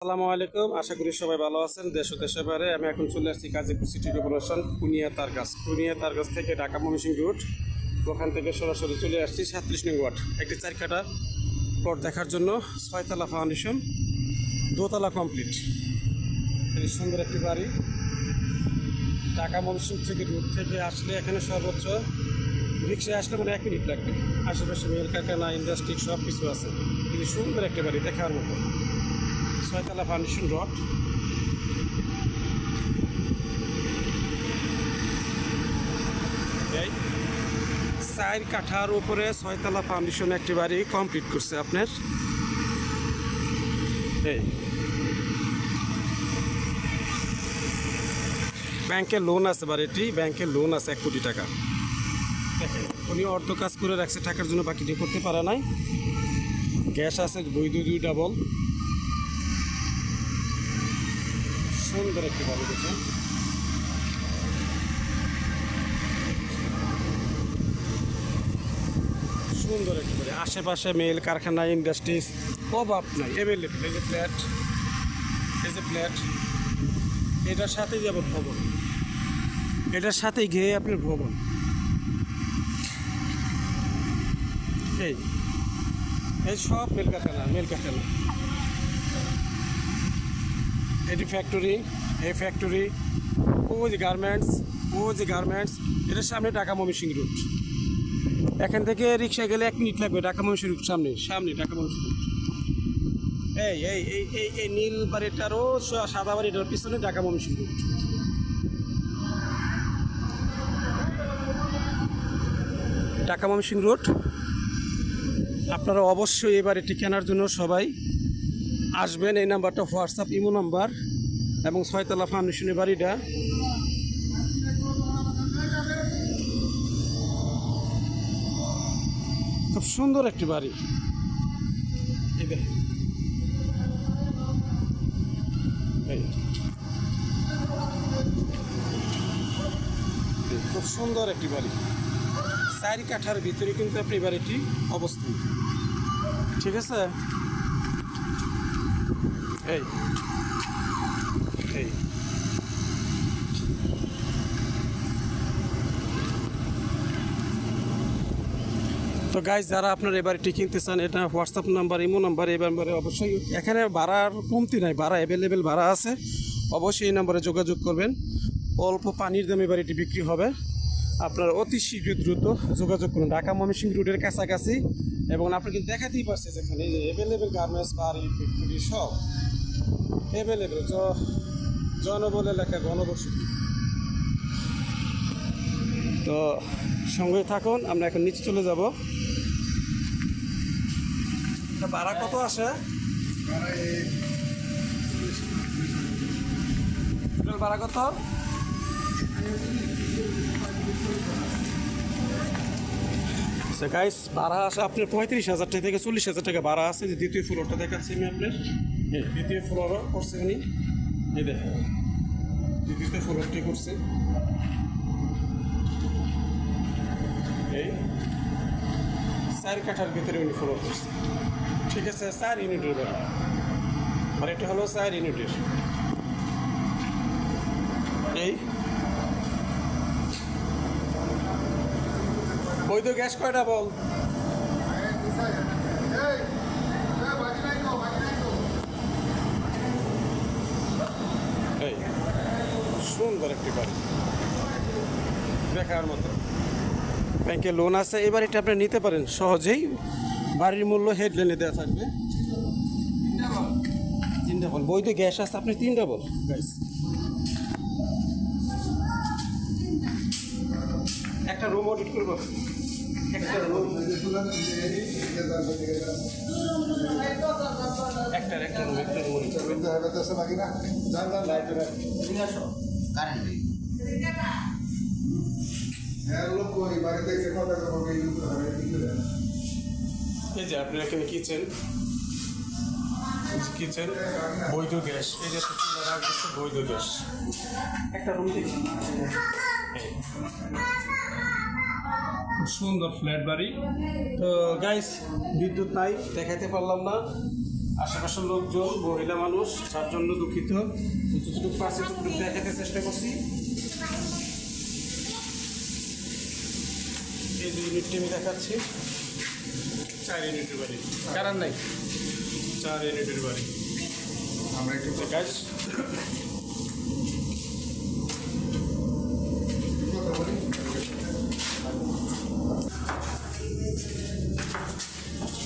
আসসালামু আলাইকুম। আশা করি সবাই ভালো আছেন। দেশ ও দেশের বাইরে আমি এখন চলে আসছি গাজীপুর সিটি কর্পোরেশন, কুনিয়া তারগাছ কুনিয়া তারগাছ থেকে ঢাকা ময়মনসিংহ রুট ওখান থেকে সরাসরি চলে আসছি সাতত্রিশ নং ওয়ার্ড। একটি চার কাটা প্লট দেখার জন্য ছয়তলা ফাউন্ডেশন দোতলা কমপ্লিট সুন্দর একটি বাড়ি। ঢাকা ময়মনসিংহ থেকে রুট থেকে আসলে এখানে সর্বোচ্চ রিক্সায় আসলে মানে এক মিনিট লাগবে। আশেপাশে মেল কারখানা ইন্ডাস্ট্রি সব কিছু আছে। কিন্তু সুন্দর একটি বাড়ি দেখার মতো। ছয়তলা ফাউন্ডেশন রড চার কাঠার উপরে ছয়তলা ফাউন্ডেশন একটি বাড়ি কমপ্লিট করছে আপনার। এই। ব্যাংকে লোন আছে বাড়িটি ব্যাংকে লোন আছে এক কোটি টাকা। উনি অর্ধ কাজ করে রাখছে, টাকার জন্য বাকিটি করতে পারে নাই। গ্যাস আছে, দুই ডাবল সুন্দর একটি বাড়ি দেখুন সুন্দর একটি বাড়ি আশেপাশে মেল কারখানা ইন্ডাস্ট্রিজ অভাব নাই অ্যাভেলেবেল এই যে ফ্ল্যাট এই যে ফ্ল্যাট এটার সাথেই যাব ভবন। এটার সাথেই গিয়ে আপনার ভবন। এই এই সব মেল কারখানা মেল কারখানা। এটি ফ্যাক্টরি, এই ফ্যাক্টরি ও যে গার্মেন্টস ও যে গার্মেন্টস, এটার সামনে ঢাকা ময়মনসিংহ রুট এখান থেকে রিক্সা গেলে এক মিনিট লাগবে, ঢাকা ময়মনসিংহ রুট সামনে সামনে ঢাকা ময়মনসিংহ রুট এই এই এই এই এই নীল বাড়িটারও সাদা বাড়িটার পিছনে ঢাকা ময়মনসিংহ রুট ঢাকা ময়মনসিংহ রুট আপনারা অবশ্যই এই বাড়িটি কেনার জন্য সবাই আসবেন, এই নাম্বারটা হোয়াটসঅ্যাপ, ইমো নাম্বার এবং ছয়তলা ফাউন্ডেশনের বাড়িটা। খুব সুন্দর একটি বাড়ি। খুব সুন্দর একটি বাড়ি। চারি কাঠার ভিতরে কিন্তু আপনি বাড়িটি অবস্থান। ঠিক আছে? এই। এই। তো গাইজ যারা আপনার এই বাড়িটি কিনতে চান, এটা হোয়াটসঅ্যাপ নাম্বার ইমো নাম্বার এই নাম্বারে অবশ্যই এখানে ভাড়ার কমতি নাই, ভাড়া অ্যাভেলেবেল ভাড়া আছে। অবশ্যই এই নাম্বারে যোগাযোগ করবেন। অল্প পানির দামে বাড়িটি বিক্রি হবে। আপনার অতি শীঘ্র দ্রুত যোগাযোগ করুন। ঢাকা ময়মনসিংহ রোডের কাছাকাছি। এবং আপনি কিন্তু দেখাতেই পারছে যেখানে এই অ্যাভেলেবেল গার্মেন্টস বাড়ি ফ্যাক্টরি সব। অ্যাভেলেবেল জনবল এলাকা গণবসতি। তো, সঙ্গে থাকুন, আমরা এখন নিচে চলে যাব। ভাড়া কত আসে টোটাল ভাড়া কত? গাইস ভাড়া আছে আপনার পঁয়ত্রিশ হাজার টাকা থেকে চল্লিশ হাজার টাকা ভাড়া আছে। যে দ্বিতীয় ফ্লোরটা দেখাচ্ছি আমি আপনার। দ্বিতীয় ফ্লোরও করছে উনি। এই দেখেন দ্বিতীয় ফ্লোরটি করছে। এই চার কাঠার ভিতরে উনি ফ্লোর করছে। ঠিক আছে, চার ইউনিটের আর এটা হলো চার ইউনিটের এই বৈধ গ্যাস কয়টা বল এই সুন্দর একটি বাড়ি। দেখার মতো। ব্যাংকে লোন আছে এই বাড়িটা আপনি নিতে পারেন সহজেই। বাড়ির মূল্য হেডলাইনে দেওয়া থাকবে। তিনটা বল। বৈধ গ্যাস আছে আপনি তিনটা বল। গাইস একটা রুম অডিট করব। একটা রুম একটা একটা রুম একটা রুম অডিট করবে এই যে আপনার এখানে কিচেন। কিচেন বৈধ গ্যাস। এই যে চুলা রাখতেছে বৈধ গ্যাস। একটা রুম দেখি খুব সুন্দর ফ্ল্যাট বাড়ি। তো গাইস বিদ্যুৎ নাই দেখাতে পারলাম না। আশেপাশের লোকজন মহিলা মানুষ তার জন্য দুঃখিত। যতটুকু পাশে ততটুকু দেখাতে চেষ্টা করছি। এই দুই ইউনিটটি আমি দেখাচ্ছি। চার ইউনিটের বাড়ি। কারণ নাই? চার ইউনিটের বাড়ি। আমরা একটু গাছ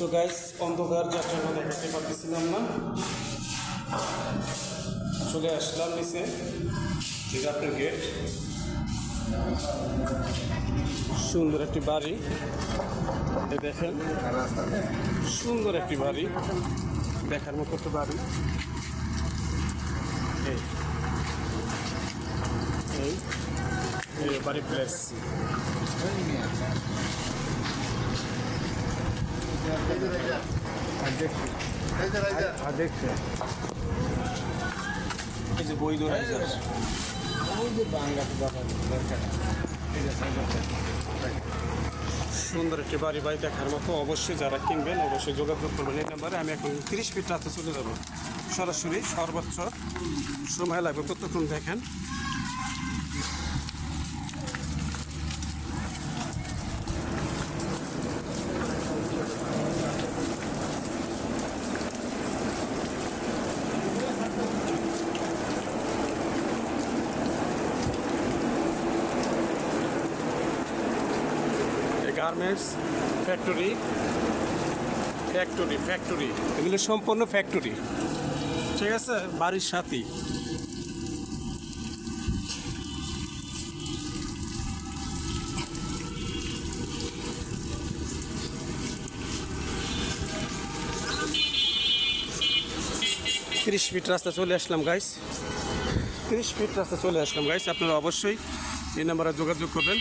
তো গাইস অন্ধকার যার জন্য দেখাতে পারতেছিলাম না। চলে আসলাম নিচে আপনার গেট সুন্দর একটি বাড়ি। দেখেন, সুন্দর একটি বাড়ি। দেখার মতো একটা বাড়ি। এই বাড়ি প্লেস এই যে বৈধ রাইজার সুন্দর একটি বাড়ি বাড়ি দেখার মতো অবশ্যই যারা কিনবেন অবশ্যই যোগাযোগ করবেন। এই নাম্বারে আমি এখন তিরিশ ফিট রাতে চলে যাব। সরাসরি সর্বোচ্চ সময় লাগবে। কতক্ষণ দেখেন? গার্মেন্টস ফ্যাক্টরি ফ্যাক্টরি ফ্যাক্টরি, এগুলো সম্পূর্ণ ফ্যাক্টরি। ঠিক আছে? বাড়ির সাথেই তিরিশ ফিট রাস্তা চলে আসলাম গাইস তিরিশ ফিট রাস্তা চলে আসলাম গাইস আপনারা অবশ্যই এই নাম্বারে যোগাযোগ করবেন।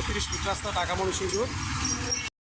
এটা পঞ্চাশটা টাকা মানুষের রোড।